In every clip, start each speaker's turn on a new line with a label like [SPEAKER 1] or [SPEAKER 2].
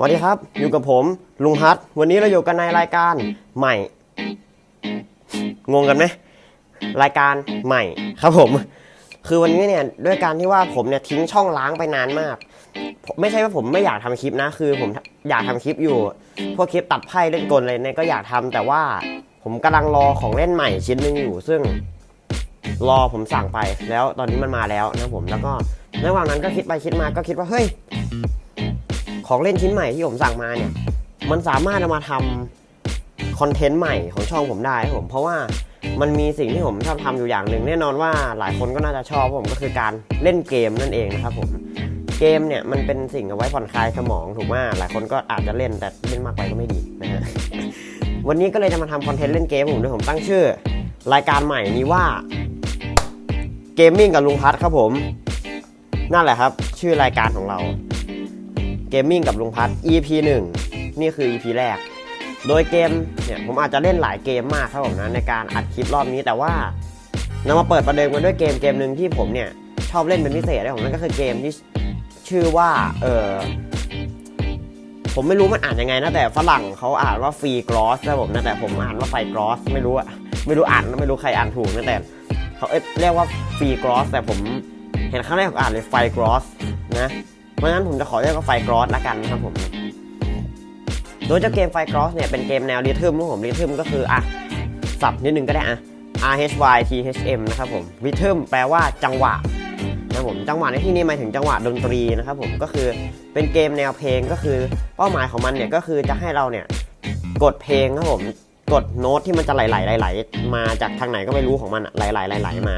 [SPEAKER 1] วัสดีครับ อยู่กับผมลุงฮัทวันนี้เราอยู่กันในรายการใหม่ งงกันไหมรายการใหม่ครับผม คือวันนี้เนี่ยด้วยการที่ว่าผมเนี่ยทิ้งช่องล้างไปนานมาก ไม่ใช่ว่าผมไม่อยากทำคลิปนะ คือผมอยากทำคลิปอยู่ พวกคลิปตัดไพ่เล่นกลอะไรเนี่ยก็อยากทำแต่ว่าผมกำลังรอของเล่นใหม่ชิ้นหนึ่งอยู่ ซึ่งรอผมสั่งไปแล้วตอนนี้มันมาแล้วนะผมแล้วก็ในระหว่างนั้นก็คิดไปคิดมาก็คิดว่าเฮ้ย ของเล่นชิ้นใหม่ที่ผมสั่งมาเนี่ย มันสามารถเอามาทำคอนเทนต์ใหม่ของช่องผมได้ครับผม เพราะว่ามันมีสิ่งที่ผมชอบทำอยู่อย่างหนึ่งแน่นอนว่าหลายคนก็น่าจะชอบผมก็คือการเล่นเกมนั่นเองนะครับผมเกมเนี่ยมันเป็นสิ่งเอาไว้ผ่อนคลายสมองถูกไหมหลายคนก็อาจจะเล่นแต่เล่นมากไปก็ไม่ดีนะฮะวันนี้ก็เลยจะมาทำคอนเทนต์เล่นเกมผมด้วยผมตั้งชื่อ รายการใหม่นี้ว่าเกมมิ่งกับลุงพัทครับผม นั่นแหละครับ ชื่อรายการของเรา เกมมิ่งกับลุงพัท EP 1 นี่คือ EP แรก โดยเกมเนี่ยผมอาจจะเล่นหลายเกมมากครับผมนะในการอัดคลิปรอบนี้แต่ว่านำมาเปิดประเดิมกันด้วยเกมเกมหนึ่งที่ผมเนี่ยชอบเล่นเป็นพิเศษเลยผมนั่นก็คือเกมที่ชื่อว่าเออผมไม่รู้มันอ่านยังไงนะแต่ฝรั่งเขาอ่านว่าฟรีกรอสนะผมนะแต่ผมอ่านว่าไฟกรอสไม่รู้อะไม่รู้อ่านไม่รู้ใครอ่านถูกนะแต่เขาเอ้ยเรียกว่าฟรีกรอสแต่ผมเห็นครั้งแรกผมอ่านเลยไฟกรอสนะ เพราะฉะนั้นผมจะขอเรียกว่าไฟกรอสละกันนะครับผมโดยเจ้าเกมไฟกรอสเนี่ยเป็นเกมแนวริทึมนะผมริทึมก็คืออะสับนิดนึงก็ได้อะ R H Y T H M นะครับผมริทึมแปลว่าจังหวะนะผมจังหวะในที่นี้หมายถึงจังหวะดนตรีนะครับผมก็คือเป็นเกมแนวเพลงก็คือเป้าหมายของมันเนี่ยก็คือจะให้เราเนี่ยกดเพลงครับผมกดโน้ตที่มันจะไหลๆไหลๆมาจากทางไหนก็ไม่รู้ของมันอะไหลๆไหลๆมา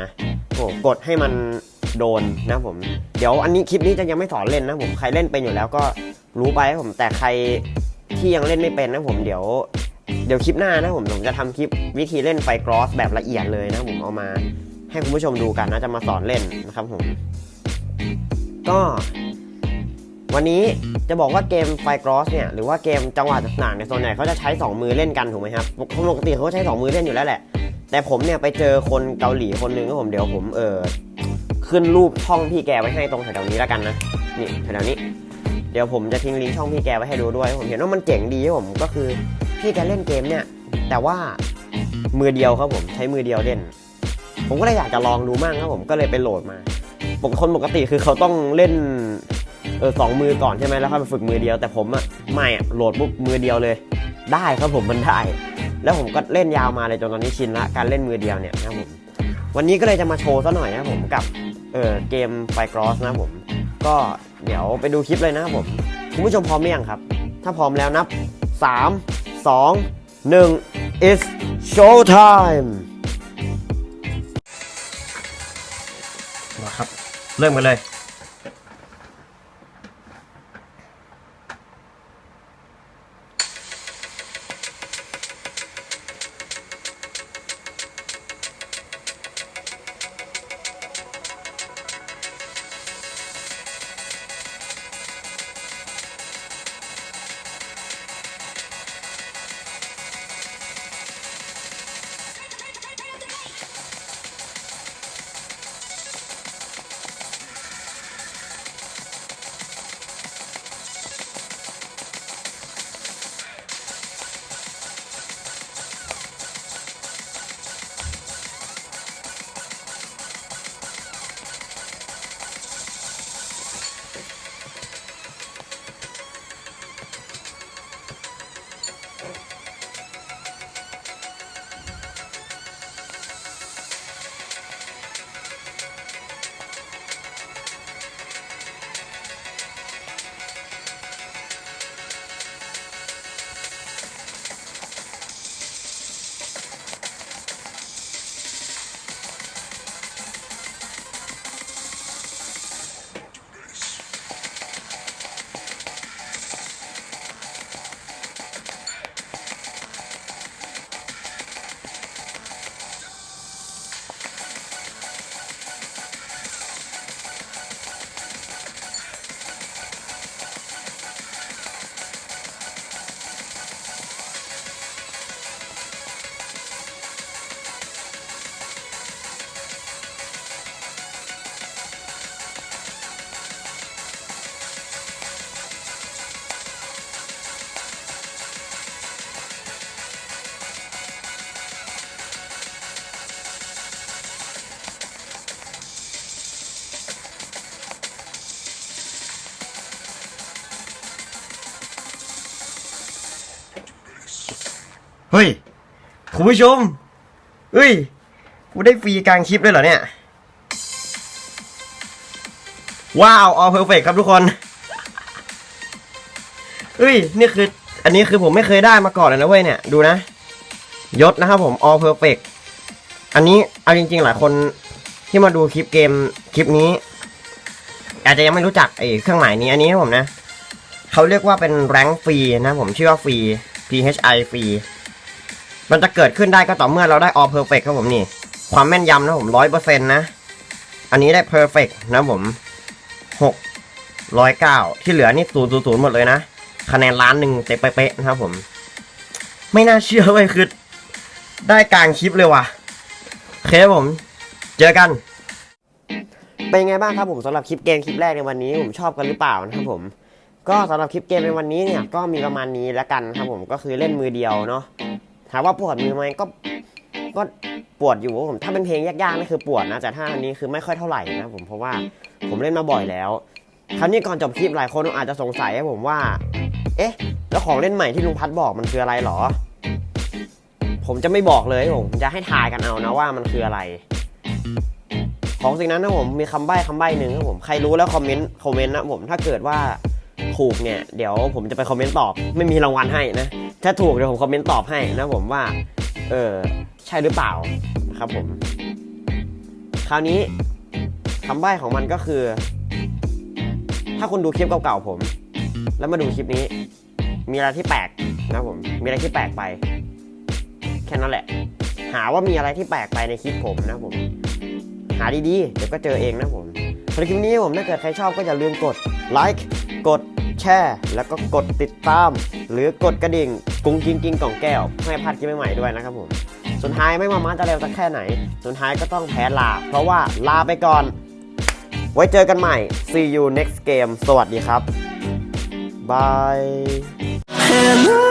[SPEAKER 1] โอ้กดให้มัน โดนนะผมเดี๋ยวอันนี้คลิปนี้จะยังไม่สอนเล่นนะผมใครเล่นเป็นอยู่แล้วก็รู้ไปครับผมแต่ใครที่ยังเล่นไม่เป็นนะผมเดี๋ยวเดี๋ยวคลิปหน้านะผมผมจะทำคลิปวิธีเล่นไฟกรอสแบบละเอียดเลยนะผมเอามาให้คุณผู้ชมดูกันนะจะมาสอนเล่นนะครับผม ก็ วันนี้จะบอกว่าเกมไฟกรอสเนี่ยหรือว่าเกมจังหวะต่างๆในยส่วนใหญ่เขาจะใช้ 2 มือเล่นกันถูกไหมครับปกติเขาใช้ 2 มือเล่นอยู่แล้วแหละแต่ผมเนี่ยไปเจอคนเกาหลีคนหนึ่งก็ผมเดี๋ยวผมเออ ขึ้นรูปช่องพี่แกไว้ให้ตรงแถวๆนี้แล้วกันนะนี่แถวๆนี้ เดี๋ยวผมจะทิ้งลิงก์ช่องพี่แกไว้ให้ดูด้วย ผมเห็นว่ามันเจ๋งดีครับผมก็คือพี่แกเล่นเกมเนี่ยแต่ว่ามือเดียวครับผมใช้มือเดียวเล่น ผมก็เลยอยากจะลองดูมั่งครับผมก็เลยไปโหลดมาปกคนปกติคือเขาต้องเล่นเออสองมือก่อนใช่ไหมแล้วค่อยไปฝึกมือเดียวแต่ผมอะไม่อะโหลดปุ๊บมือเดียวเลย ได้ครับผมมันได้ แล้วผมก็เล่นยาวมาเลยจนตอนนี้ชินละการเล่นมือเดียวเนี่ยนะครับผมวันนี้ก็เลยจะมาโชว์ซะหน่อยนะครับผมกับ เออเกมไฟกรอสนะผม ก็เดี๋ยวไปดูคลิปเลยนะครับผม คุณผู้ชมพร้อมหรือยังครับ ถ้าพร้อมแล้วนับ 3 2 1 it's show time มาครับ เริ่มกันเลย
[SPEAKER 2] Thank you.
[SPEAKER 1] เฮ้ย คุณผู้ชมเฮ้ย กูได้ฟรีกลางคลิปเลยเหรอเนี่ย ว้าว all perfect ครับทุกคนเฮ้ย นี่คือ อันนี้คือผมไม่เคยได้มาก่อนเลยนะเว้ยเนี่ย ดูนะ ยศนะครับผม all perfect อันนี้ เอาจริง ๆ หลายคนที่มาดูคลิปเกมคลิปนี้ อาจจะยังไม่รู้จักไอ้เครื่องหมายนี้อันนี้นะผมนะ เขาเรียกว่าเป็นแรงฟรีนะผมชื่อว่าฟรี PHI ฟรี มันจะเกิดขึ้นได้ก็ต่อเมื่อเราได้ all perfect ครับผมนี่ ความแม่นยำนะผมร้อยเปอร์เซ็นต์นะ อันนี้ได้ perfect นะผมหกร้อยเก้าที่เหลือนี่ศูนย์ศูนย์หมดเลยนะคะแนนล้านหนึ่งเตะเป๊ะนะครับผม ไม่น่าเชื่อเลยคือ ได้กลางคลิปเลยว่ะเคผม เจอกัน เป็นไงบ้างครับผมสำหรับคลิปเกมคลิปแรกในวันนี้ผมชอบกันหรือเปล่านะครับผม ก็สำหรับคลิปเกมในวันนี้เนี่ยก็มีประมาณนี้แล้วกันครับผมก็คือเล่นมือเดียวเนาะ ถามว่าปวดมือไหมก็ก็ปวดอยู่ผมถ้าเป็นเพลงยากๆนี่คือปวดนะแต่ถ้าอันนี้คือไม่ค่อยเท่าไหร่นะผมเพราะว่าผมเล่นมาบ่อยแล้วคราวนี้ก่อนจบคลิปหลายคนอาจจะสงสัยครับผมว่า เอ๊ะ แล้วของเล่นใหม่ที่ลุงพัดบอกมันคืออะไรหรอ ผมจะไม่บอกเลยผมจะให้ทายกันเอานะว่ามันคืออะไร ของสิ่งนั้นนะผมมีคำใบ้คำใบ้หนึ่งครับผมใครรู้แล้วคอมเมนต์คอมเมนต์นะผมถ้าเกิดว่า ถูกเนี่ยเดี๋ยวผมจะไปคอมเมนต์ตอบ ไม่มีรางวัลให้นะ ถ้าถูกเดี๋ยวผมคอมเมนต์ตอบให้นะผมว่า เออใช่หรือเปล่านะครับผม คราวนี้คำใบ้ของมันก็คือ ถ้าคุณดูคลิปเก่าๆผม แล้วมาดูคลิปนี้ มีอะไรที่แปลกนะผมมีอะไรที่แปลกไป แค่นั้นแหละ หาว่ามีอะไรที่แปลกไปในคลิปผมนะผม หาดีๆเดี๋ยวก็เจอเองนะผมสำหรับคลิปนี้ผมถ้าเกิดใครชอบก็อย่าลืมกดไลค์กด แชร์ แล้วก็กดติดตาม หรือกดกระดิ่งกุ้งกิ้งกิ้งกล่องแก้วไม่ให้พลาดคลิปใหม่ๆด้วยนะครับผมสุดท้ายไม่ว่ามาจะเร็วสักแค่ไหน สุดท้ายก็ต้องแพ้ลา เพราะว่าลาไปก่อน ไว้เจอกันใหม่ see you next game สวัสดีครับบาย
[SPEAKER 2] Hello